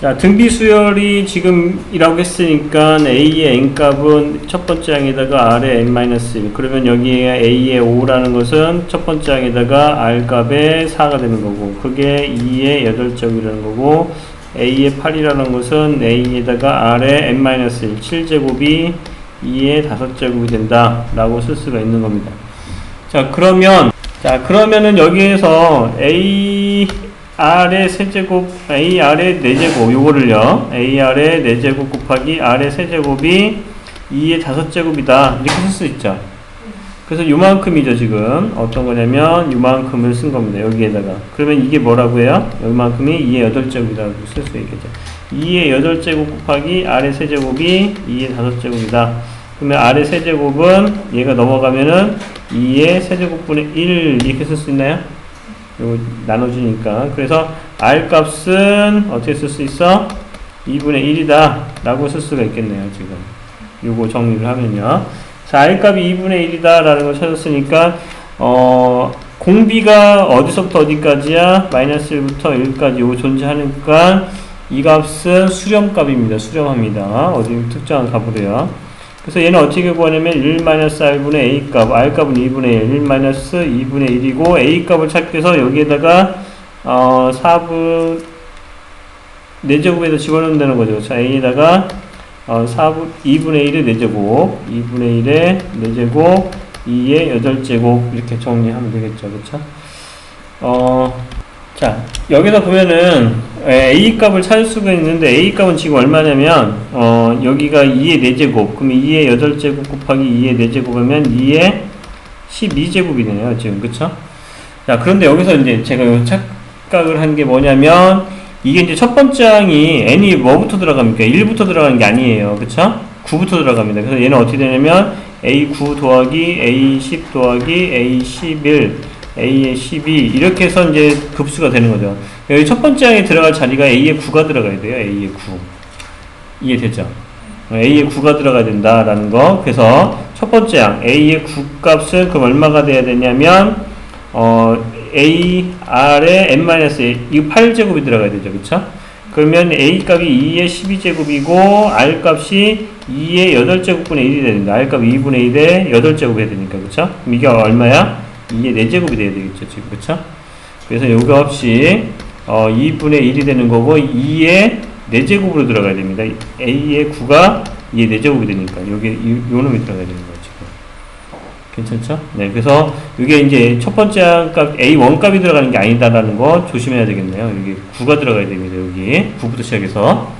자, 등비 수열이 지금 이라고 했으니까 A의 n값은 첫 번째 항에다가 R의 n-1 그러면 여기에 A의 5라는 것은 첫 번째 항에다가 R 값의 4가 되는 거고 그게 2의 8제곱이라는 거고 A의 8이라는 것은 A에다가 R의 n-1 7제곱이 2의 5제곱이 된다 라고 쓸 수가 있는 겁니다. 자 그러면 자 그러면은 여기에서 A R의 세제곱, AR의 네제곱, 요거를요, AR의 네제곱 곱하기 R의 세제곱이 2의 다섯제곱이다. 이렇게 쓸 수 있죠. 그래서 요만큼이죠, 지금. 어떤 거냐면, 요만큼을 쓴 겁니다. 여기에다가. 그러면 이게 뭐라고 해요? 요만큼이 2의 여덟제곱이라고 쓸 수 있겠죠. 2의 여덟제곱 곱하기 R의 세제곱이 2의 다섯제곱이다. 그러면 R의 세제곱은 얘가 넘어가면은 2의 세제곱분의 1 이렇게 쓸 수 있나요? 요 나눠주니까. 그래서 R 값은 어떻게 쓸 수 있어? 2분의 1이다 라고 쓸 수가 있겠네요 지금. 요거 정리를 하면요. 자 R 값이 2분의 1이다 라는 걸 찾았으니까 어 공비가 어디서부터 어디까지야? 마이너스 1부터 1까지 요거 존재하니까 이 값은 수렴값입니다. 수렴합니다. 어디 특정한 값으로요 그래서 얘는 어떻게 구하냐면 1-r분의 a값, r값은 2분의 1, 1-2분의 1이고 a값을 찾기 위해서 여기에다가 어, 4분 4제곱에다 집어넣는다는 거죠. 자, a에다가 어, 4분 2분의 1의 4제곱, 2분의 1의 4제곱, 2의 8제곱 이렇게 정리하면 되겠죠. 그렇죠? 어, 자, 여기다 보면은 A 값을 찾을 수가 있는데 A 값은 지금 얼마냐면 어, 여기가 2의 4제곱 그럼 2의 8제곱 곱하기 2의 4제곱 하면 2의 12제곱이네요 지금 그쵸? 자 그런데 여기서 이제 제가 요 착각을 한 게 뭐냐면 이게 이제 첫 번째 항이 n이 뭐부터 들어갑니까? 1부터 들어가는 게 아니에요 그쵸? 9부터 들어갑니다 그래서 얘는 어떻게 되냐면 A9 더하기 A10 더하기 A11 A의 12 이렇게 해서 이제 급수가 되는 거죠. 여기 첫 번째 항에 들어갈 자리가 A의 9가 들어가야 돼요. A의 9 이해되죠? A의 9가 들어가야 된다라는 거. 그래서 첫 번째 항 A의 9 값은 그럼 얼마가 돼야 되냐면 어, A R의 n-1 이거 8제곱이 들어가야 되죠. 그쵸? 그러면 A 값이 2의 12제곱이고 R 값이 2의 8제곱분의 1이 되는데 R 값이 2분의 1의 8제곱 해야 되니까? 그럼 이게 얼마야? 2의 4제곱이 돼야 되겠죠, 지금. 그쵸? 그래서 요거 없이, 어, 2분의 1이 되는 거고, 2의 4제곱으로 들어가야 됩니다. A의 9가 2의 4제곱이 되니까, 요게, 요, 요 놈이 들어가야 되는 지금. 괜찮죠? 네, 그래서 이게 이제 첫 번째 값, A1 값이 들어가는 게 아니다라는 거 조심해야 되겠네요. 여기 9가 들어가야 됩니다, 여기. 9부터 시작해서.